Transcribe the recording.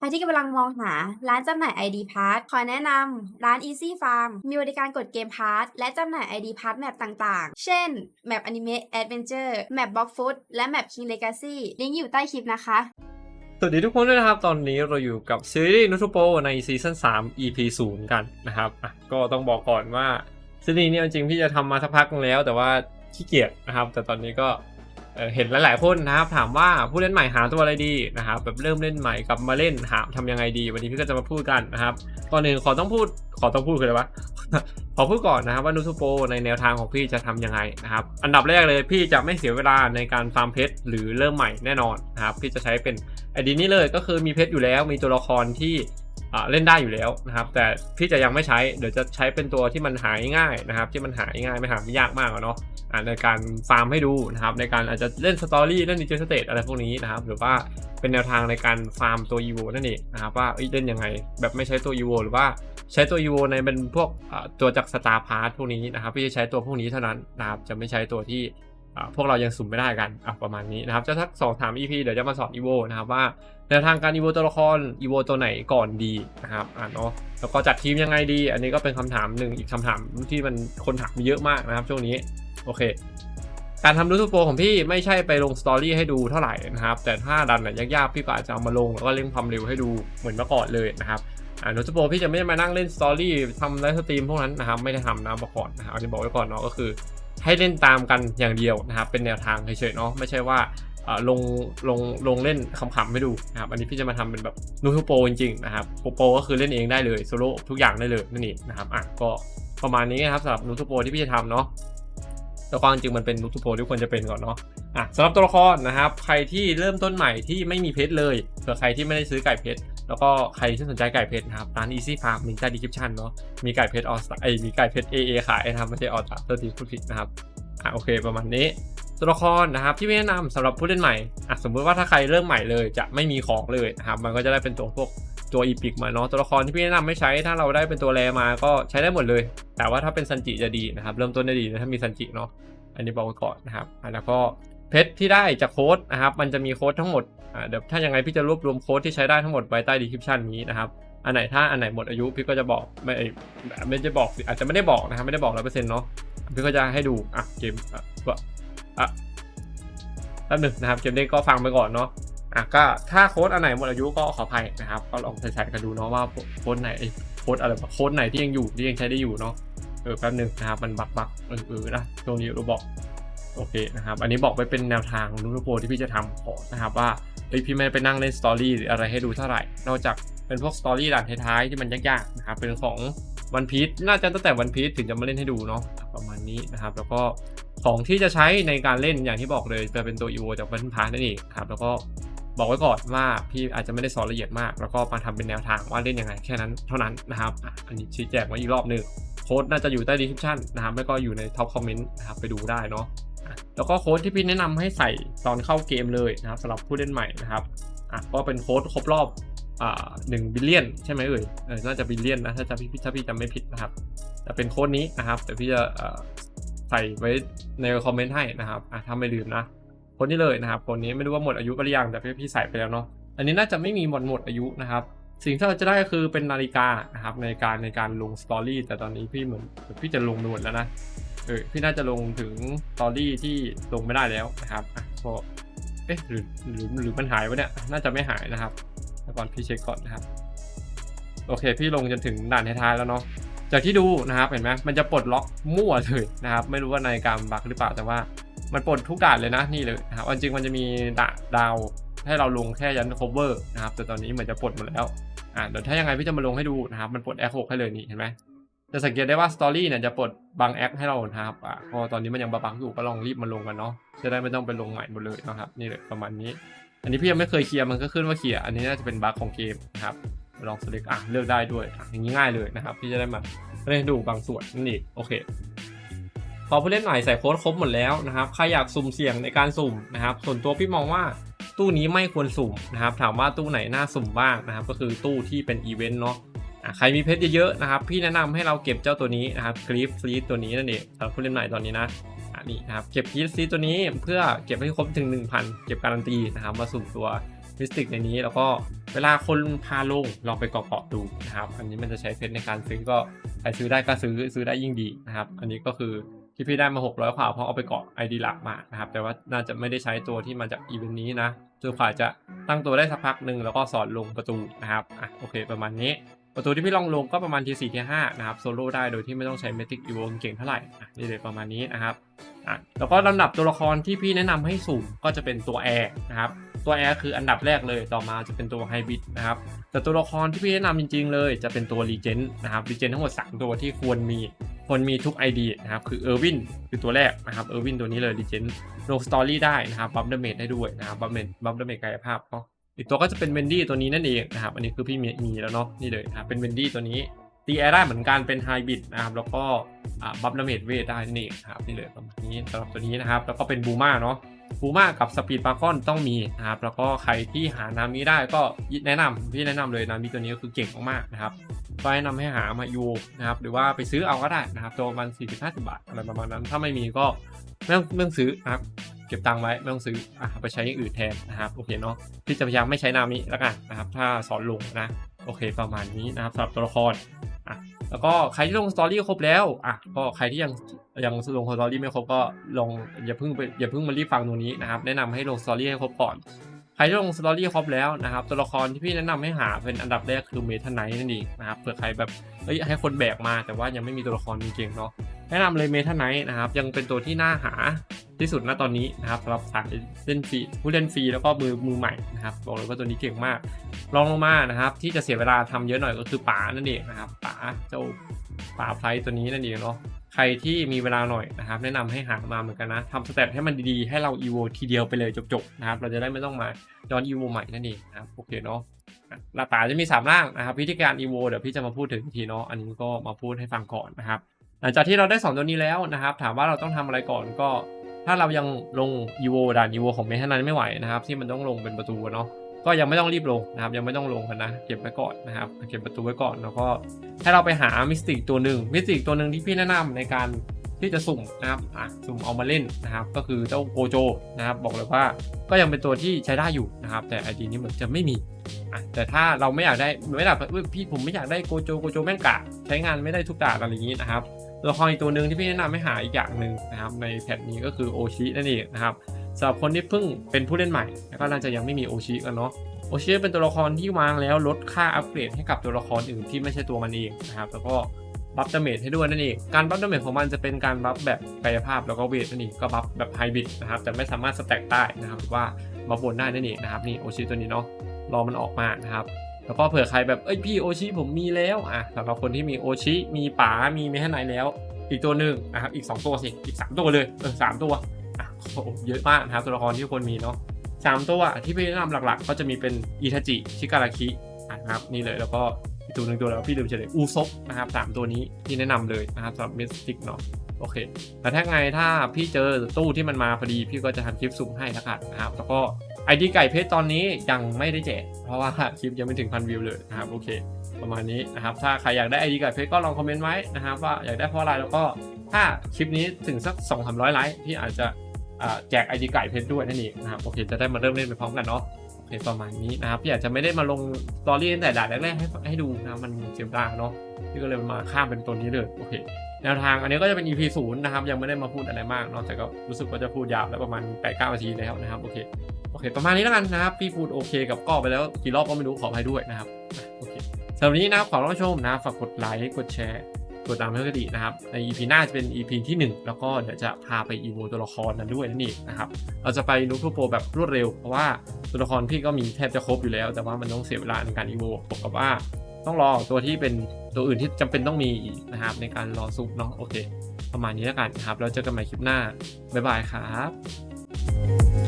ใครที่กำลังมองหาร้านจำหน่าย ID Pass ขอแนะนำร้าน Easy Farm มีบริการกดเกม Pass และจำหน่าย ID Pass แมปต่างๆ เช่น แมป Anime Adventure แมป Block Food และแมป King Legacy ลิงก์อยู่ใต้คลิปนะคะ สวัสดีทุกคนด้วยนะครับ ตอนนี้เราอยู่กับซีรีส์นุทโปในซีซั่น3 EP 0 กันนะครับอะก็ต้องบอกก่อนว่าซีรีส์นี้เอาจริงพี่จะทำมาสักพักนึงแล้ว แต่ว่าขี้เกียจนะครับ แต่ตอนนี้ก็ เห็นหลาย ๆ คนนะครับถามว่าผู้เล่นใหม่หาตัวอะไรดีนะครับแบบเริ่มเล่นใหม่กลับมาเล่นหาทำยังไงดี วันนี้พี่ก็จะมาพูดกันนะครับก่อนหนึ่งขอต้องพูดขอต้องพูดคืออะไรวะขอพูดก่อนนะครับว่านูทูโปในแนวทางของพี่จะทำยังไงนะครับอันดับแรกเลยพี่จะไม่เสียเวลาในการฟาร์มเพชรหรือเริ่มใหม่แน่นอนนะครับพี่จะใช้เป็นไอดีนี้เลยก็คือมีเพชรอยู่แล้วมีตัวละครที่ เล่นได้อยู่แล้วนะครับ แต่พี่จะยังไม่ใช้เดี๋ยวจะใช้เป็นตัวที่มันหายง่ายนะครับ ที่มันหายง่ายไม่หาไม่ยากมากอะเนาะในการฟาร์มให้ดูนะครับ ในการอาจจะเล่นสตอรี่เล่นดิจิทัลสเตตอะไรพวกนี้นะครับ หรือว่าเป็นแนวทางในการฟาร์มตัวอีโวนั่นเองนะครับว่าเล่นยังไงแบบไม่ใช้ตัวอีโวหรือว่าใช้ตัวยูในเป็นพวกตัวจากสตาร์พาร์ทพวกนี้นะครับ พี่จะใช้ตัวพวกนี้เท่านั้นนะครับจะไม่ใช้ตัวที่ พวกเรายังสุ่มไม่ได้กันอประมาณนี้นะครับจะทักสองถาม EP เดี๋ยวจะมาสอนอีโวนะครับว่าแนวทางการอีโวตัวละครอีโวตัวไหนก่อนดีนะครับอ่าเนาะแล้วก็จัดทีมยังไงดี อันนี้ก็เป็นคำถามหนึ่งอีกคำถามที่มันคนถามเยอะมากนะครับช่วงนี้โอเค การทำรูทูโปรของพี่ไม่ใช่ไปลงสตอรี่ให้ดูเท่าไหร่นะครับ แต่ถ้าดันน่ะยากๆพี่ก็อาจจะเอามาลงแล้วก็เร่งความเร็วให้ดูเหมือนเมื่อก่อนเลยนะครับอ่าโนตโปพี่จะไม่ได้มานั่งเล่นสตอรี่ทำไลฟ์สตรีมพวกนั้นนะครับไม่ได้ทำนะบอกก่อนนะครับอันนี้บอกไว้ก่อนเนาะก็คือ ให้เล่นตามกันอย่างเดียวนะครับเป็นแนวทางเฉยๆเนาะไม่ใช่ว่าลงลงลงเล่นขำๆให้ดูนะครับอันนี้พี่จะมาทำเป็นแบบนูทูโปจริงๆนะครับโปโปก็คือเล่นเองได้เลยโซโล่ทุกอย่างได้เลยนั่นเองนะครับอะก็ประมาณนี้นะครับสำหรับนูทูโปที่พี่จะทำเนาะแต่ความจริงมันเป็นนูทูโปที่ควรจะเป็นก่อนเนาะอะสำหรับตัวละครนะครับใครที่เริ่มต้นใหม่ที่ไม่มีเพชรเลยเผื่อใครที่ไม่ได้ซื้อไก่เพชร แล้วก็ใครที่สนใจไก่เพชรนะครับร้าน Easy Farm ลิงก์ใต้ดีคริปชันเนาะมีไก่เพชรออสไอมีไก่เพชร AA ขายนะครับไม่ใช่ออสตัวทีพูดผิดนะครับอะโอเคประมาณนี้ตัวละครนะครับที่ไม่แนะนำสำหรับผู้เล่นใหม่อะสมมติว่าถ้าใครเริ่มใหม่เลยจะไม่มีของเลยนะครับมันก็จะได้เป็นตัวพวกตัวอีพิกมาเนาะตัวละครที่พี่แนะนำไม่ใช้ถ้าเราได้เป็นตัวแรมาก็ใช้ได้หมดเลย แต่ว่าถ้าเป็นซันจิจะดีนะครับเริ่มต้นได้ดีนะถ้ามีซันจิเนาะอันนี้บอกไว้ก่อนนะครับแล้วก็ เพชรที่ได้จากโค้ดนะครับ มันจะมีโค้ดทั้งหมดเดี๋ยวถ้ายังไงพี่จะรวบรวมโค้ดที่ใช้ได้ทั้งหมดไว้ใต้ดีคริปชันนี้นะครับ อันไหนถ้าอันไหนหมดอายุพี่ก็จะบอกไม่ไม่จะบอกอาจจะไม่ได้บอกนะครับไม่ได้บอกร้อยเปอร์เซ็นต์เนาะพี่ก็จะให้ดูอะเกมอะก็อะแป๊บหนึงนะครับเกมนี้ก็ฟังไปก่อนเนาะอะก็ถ้าโค้ดอันไหนหมดอายุก็ขออภัยนะครับ ก็ลองใส่ๆกันดูเนาะว่าโค้ดไหนโค้ดอะไรโค้ดไหนที่ยังอยู่ที่ยังใช้ได้อยู่เนาะเออแป๊บหนึงนะครับมันบักบักเออเออนะตรงนี้เราบอก โอเคนะครับ อันนี้บอกไปเป็นแนวทางนูโปที่พี่จะทำขอนะครับว่าเอ้ยพี่ไม่ไปนั่งเล่นสตอรี่หรืออะไรให้ดูเท่าไหร่ นอกจากเป็นพวกสตอรี่ด่านท้ายๆที่มันยากๆนะครับ เป็นของวันพีชน่าจะตั้งแต่วันพีชถึงจะมาเล่นให้ดูเนาะประมาณนี้นะครับ แล้วก็ของที่จะใช้ในการเล่นอย่างที่บอกเลยจะเป็นตัวอีโวจากวันพาร์นั่นเองครับ แล้วก็บอกไว้ก่อนว่าพี่อาจจะไม่ได้สอนละเอียดมาก แล้วก็มาทำเป็นแนวทางว่าเล่นยังไงแค่นั้นเท่านั้นนะครับ อันนี้ชี้แจงไว้อีกรอบหนึ่งโค้ดน่าจะอยู่ใต้ดีคริปชันนะครับ ไม่ก็อยู่ในท็อปคอมเมนต์นะครับไปดูได้เนาะ แล้วก็โค้ดที่พี่แนะนำให้ใส่ตอนเข้าเกมเลยนะครับสำหรับผู้เล่นใหม่นะครับอะก็เป็นโค้ดครบรอบอ่าหนึ่งบิลเลียนใช่ไหมเอ่ยเออน่าจะบิลเลียนนะถ้าจะพี่ถ้าพี่จำไม่ผิดนะครับแต่เป็นโค้ดนี้นะครับแต่พี่จะใส่ไว้ในคอมเมนต์ให้นะครับอะถ้าไม่ลืมนะโค้ดนี้เลยนะครับค้ดนี้ไม่รู้ว่าหมดอายุหรือยังแต่พี่พี่ใส่ไปแล้วเนาะอันนี้น่าจะไม่มีหมดหมดอายุนะครับสิ่งที่เราจะได้ก็คือเป็นนาฬิกานะครับในการในการลงสตอรี่แต่ตอนนี้พี่เหมือนพี่จะลงไปหมดแล้วนะ เออพี่น่าจะลงถึงตอรี่ที่ลงไม่ได้แล้วนะครับอะก็เอ๊ะหรือหรือหรือมันหายวะเนี่ยน่าจะไม่หายนะครับแต่ก่อนพี่เช็คก่อนนะครับ โอเค พี่ลงจนถึงด่านท้ายๆแล้วเนาะจากที่ดูนะครับเห็นไหมมันจะปลดล็อกมั่วเลยนะครับ ไม่รู้ว่านาฬิกามันบักหรือเปล่าแต่ว่ามันปลดทุกด่านเลยนะนี่เลยนะครับจริงมันจะมีดาดาวให้เราลงแค่ยัน cover นะครับแต่ตอนนี้เหมือนจะปลดหมดแล้วอ่าเดี๋ยวถ้ายังไงพี่จะมาลงให้ดูนะครับ มันปลดแอคหกให้เลยนี่เห็นไหม จะสังเกตได้ว่าสตอรี่เนี่ยจะปลดบางแอคให้เรานะครับอ่าพอตอนนี้มันยังบังอยู่ก็ลองรีบมาลงกันเนาะจะได้ไม่ต้องไปลงใหม่หมดเลยนะครับ นี่เลยประมาณนี้ อันนี้พี่ยังไม่เคยเคลียร์มันก็ขึ้นว่าเคลียร์อันนี้น่าจะเป็นบั๊กของเกมนะครับลองสเล็กอะเลือกได้ด้วยอะอย่างนี้ง่ายเลยนะครับพี่จะได้มาเล่นดูบางส่วนนั่นเองโอเค พอผู้เล่นใหม่ใส่โค้ดครบหมดแล้วนะครับใครอยากสุ่มเสี่ยงในการสุ่มนะครับ ส่วนตัวพี่มองว่าตู้นี้ไม่ควรสุ่มนะครับ ถามว่าตู้ไหนน่าสุ่มบ้างนะครับ ก็คือตู้ที่เป็นอีเวนต์เนาะ ใครมีเพชรเยอะๆนะครับ พี่แนะนำให้เราเก็บเจ้าตัวนี้นะครับกรีฟฟรีตัวนี้นั่นเองสำหรับผู้เล่นใหม่ตอนนี้นะอะนี่นะครับเก็บกรีฟฟรีตัวนี้เพื่อเก็บให้ครบถึง 1,000 เก็บการันตีนะครับมาสุ่มตัวมิสติกในนี้แล้วก็เวลาคนพาลงลองไปเกาะๆดูนะครับอันนี้มันจะใช้เพชรในการซื้อก็ใครซื้อได้ก็ซื้อซื้อได้ยิ่งดีนะครับ อันนี้ก็คือที่พี่ได้มา 600ขวาเพราะเอาไปเกาะ ID หลักมานะครับแต่ว่าน่าจะไม่ได้ใช้ตัวที่มาจากอีเวนต์นี้นะจนกว่าจะตั้งตัวได้สักพักหนึ่งแล้วก็สอนลงประตูนะครับอะโอเคประมาณนี้ ประตูที่พี่ลองลงก็ประมาณทีสี่ทีห้านะครับโซโล่ได้โดยที่ไม่ต้องใช้เมติกอีโวเก่งเท่าไหร่นี่เลยประมาณนี้นะครับอะแล้วก็ลำดับตัวละครที่พี่แนะนำให้สุ่มก็จะเป็นตัวแอร์นะครับตัวแอร์คืออันดับแรกเลยต่อมาจะเป็นตัวไฮบริดนะครับแต่ตัวละครที่พี่แนะนำจริง ๆ เลยจะเป็นตัวรีเจนนะครับรีเจนทั้งหมด3ตัวที่ควรมีควรมีทุก ID นะครับคือเออร์วินคือตัวแรกนะครับเออร์วินตัวนี้เลยรีเจนลงสตอรี่ได้นะครับบัฟเดเมจได้ด้วยนะครับบัฟเมจบัฟเดเมจกายภาพเนาะ อีกตัวก็จะเป็นเวนดี้ตัวนี้นั่นเองนะครับ อันนี้คือพี่มีมีแล้วเนาะนี่เลยนะครับเป็นเวนดี้ตัวนี้ตีแอร์ได้เหมือนกันเป็นไฮบิดนะครับแล้วก็บัฟดาเมจเวทได้นี่นเองนะครับนี่เลยประมาณนี้สำหรับตัวนี้นะครับ แล้วก็เป็นบูมาเนาะบูมากับสปีดปาร์คอนต้องมีนะครับแล้วก็ใครที่หานามิได้ก็แนะนำพี่แนะนำเลยนามิตัวนี้ก็คือเก่งมากๆนะครับก็แนะนำให้หามาอยู่นะครับหรือว่าไปซื้อเอาก็ได้นะครับตัวประมันสี่สิบห้าสิบาทอะไรประมาณนั้น ถ้าไม่มีก็ไม่ต้องไม่ต้องซื้อนะครับ เก็บตังค์ไว้ไม่ต้องซื้ออะไปใช้อย่างอื่นแทนนะครับโอเคเนาะพี่จะพยายามไม่ใช้นามิแล้วกันนะครับ ถ้าสอนลงนะโอเคประมาณนี้นะครับสำหรับตัวละครอะแล้วก็ใครที่ลงสตอรี่ครบแล้วอะก็ใครที่ยังยังลงสตอรี่ไม่ครบก็ลงอย่าเพิ่งไปอย่าเพิ่งมารีบฟังตรงนี้นะครับ แนะนำให้ลงสตอรี่ให้ครบก่อนใครที่ลงสตอรี่ครบแล้วนะครับ ตัวละครที่พี่แนะนำให้หาเป็นอันดับแรกคือเมทันไนท์นั่นเองนะครับเผื่อใครแบบเอ้ยให้คนแบกมาแต่ว่ายังไม่มีตัวละครจริงๆเนาะแนะนำเลยเมทันไนท์นะครับยังเป็นตัวที่น่าหา ที่สุดณตอนนี้นะครับสำหรับสายเล่นฟรีผู้เล่นฟรีแล้วก็มือมือใหม่นะครับบอกเลยว่าตัวนี้เก่งมากลองลงมานะครับ ที่จะเสียเวลาทำเยอะหน่อยก็คือป๋านั่นเองนะครับป๋าเจ้าป๋าไพรตัวนี้นั่นเองเนาะใครที่มีเวลาหน่อยนะครับ แนะนำให้หามาเหมือนกันนะทำสเต็ปให้มันดีๆให้เราอีโวทีเดียวไปเลยจบๆนะครับเราจะได้ไม่ต้องมาย้อนอีโวใหม่นั่นเองนะครับโอเคเนาะลาป๋าจะมีสามร่างนะครับวิธีการอีโวเดี๋ยวพี่จะมาพูดถึงทีเนาะอันนี้ก็มาพูดให้ฟังก่อนนะครับหลังจากที่เราได้สองตัวนี้แล้วนะครับ ถามว่าเราต้องทำอะไรก่อนก็ ถ้าเรายังลงอีโวด่านอีโวของเมทันนั้นไม่ไหวนะครับ ที่มันต้องลงเป็นประตูเนาะก็ยังไม่ต้องรีบลงนะครับ ยังไม่ต้องลงกันนะเก็บไว้ก่อนนะครับเก็บประตูไว้ก่อนแล้วก็ให้เราไปหามิสติกตัวหนึ่งมิสติกตัวหนึ่งที่พี่แนะนำในการที่จะสุ่มนะครับอะสุ่มเอามาเล่นนะครับ ก็คือเจ้าโกโจนะครับ บอกเลยว่าก็ยังเป็นตัวที่ใช้ได้อยู่นะครับ แต่ไอดีนี้เหมือนจะไม่มีอะแต่ถ้าเราไม่อยากได้ไม่ได้พี่ผมไม่อยากได้โกโจโกโจแม่งกะ ใช้งานไม่ได้ทุกด่านอะไรอย่างนี้นะครับ ตัวละครอีกตัวหนึ่งที่พี่แนะนำให้หาอีกอย่างหนึ่งนะครับในแพทนี้ก็คือโอชินั่นเองนะครับสำหรับคนที่เพิ่งเป็นผู้เล่นใหม่แล้วก็น่าจะยังไม่มีโอชิกันเนาะโอชิเป็นตัวละครที่วางแล้วลดค่าอัปเกรดให้กับตัวละครอื่นที่ไม่ใช่ตัวมันเองนะครับแล้วก็บัฟดาเมจให้ด้วยนั่นเอง การบัฟดาเมจของมันจะเป็นการบัฟแบบกายภาพแล้วก็เวทนั่นเองก็บัฟแบบไฮบริดนะครับแต่ไม่สามารถสแต็กได้นะครับหรือว่าบัฟบนได้นั่นเองนะครับนี่โอชิตัวนี้เนาะรอมันออกมานะครับ แล้วก็เผื่อใครแบบเอ้ยพี่โอชิผมมีแล้วอะสำหรับคนที่มีโอชิมีป๋ามีเมทันไนแล้ว อีกตัวหนึ่งนะครับอีก 2 ตัวสิอีก 3 ตัวเลยเออสามตัวอะโหเยอะมากนะครับตัวละครที่คนมีเนาะสามตัวที่พี่แนะนำหลักๆ ก็จะมีเป็นอิทาจิชิการาคินะครับนี่เลยแล้วก็อีกตัวหนึ่งตัวแล้วพี่ลืมเฉลยอูซบนะครับสามตัวนี้ที่แนะนำเลยนะครับสำหรับมิสติกเนาะโอเคแต่ถ้าไงถ้าพี่เจอตู้ที่มันมาพอดีพี่ก็จะทำคลิปสุ่มให้ล้วกันนะครับแล้วก็ ไอดีไก่เพชรตอนนี้ยังไม่ได้แจกเพราะว่าคลิปยังไม่ถึงพันวิวเลยนะครับโอเค ประมาณนี้นะครับถ้าใครอยากได้ไอดีไกับเพจก็ลองคอมเมนต์ไว้นะครับว่าอยากได้เพราะอะไรแล้วก็ถ้าคลิปนี้ถึงสัก2 3 0 0ไลค์พี่อาจจะแจกไอดีไก่เพชรด้วยนั่นเองนะครับโอเคจะได้มาเริ่มเล่นไปพร้อมกันเนาะโอเคประมาณนี้นะครับพี่อาจจะไม่ได้มาลงสตอรี่ตั้งแต่ด่านแรกๆให้ให้ดูนะมันเสียเวลาเนาะพี่ก็เลยมาข้ามเป็นตัวนี้เลยโอเคแนวทางอันนี้ก็จะเป็น EP ศูนย์นะครับยังไม่ได้มาพูดอะไรมากเนาะแต่ก็รู้สึกว่าจะพูดยาวแล้วประมาณ8ปดเก้านาทีแล้วนะครับโอเค โอเค ประมาณนี้แล้วกันนะครับ พี่พูดโอเคกับก้อไปแล้วกี่รอบก็ไม่รู้ขออภัยด้วยนะครับโอเคสำหรับนี้นะครับขอรับชมนะฝากกดไลค์กดแชร์กดตามเพื่อนก็ดีนะครับ ใน EP หน้าจะเป็น EP ที่ 1 แล้วก็เดี๋ยวจะพาไปอีโวตัวละครนั้นด้วยนั่นเองนะครับเราจะไปนูทูโปรแบบรวดเร็ว เพราะว่าตัวละครพี่ก็มีแทบจะครบอยู่แล้ว แต่ว่ามันต้องเสียเวลาในการอีโวบอกกับว่าต้องรอตัวที่เป็นตัวอื่นที่จำเป็นต้องมีนะครับ ในการรอซุปเนาะโอเค ประมาณนี้แล้วกันนะครับแล้วเจอกันใหม่คลิปหน้าบ๊ายบายครับ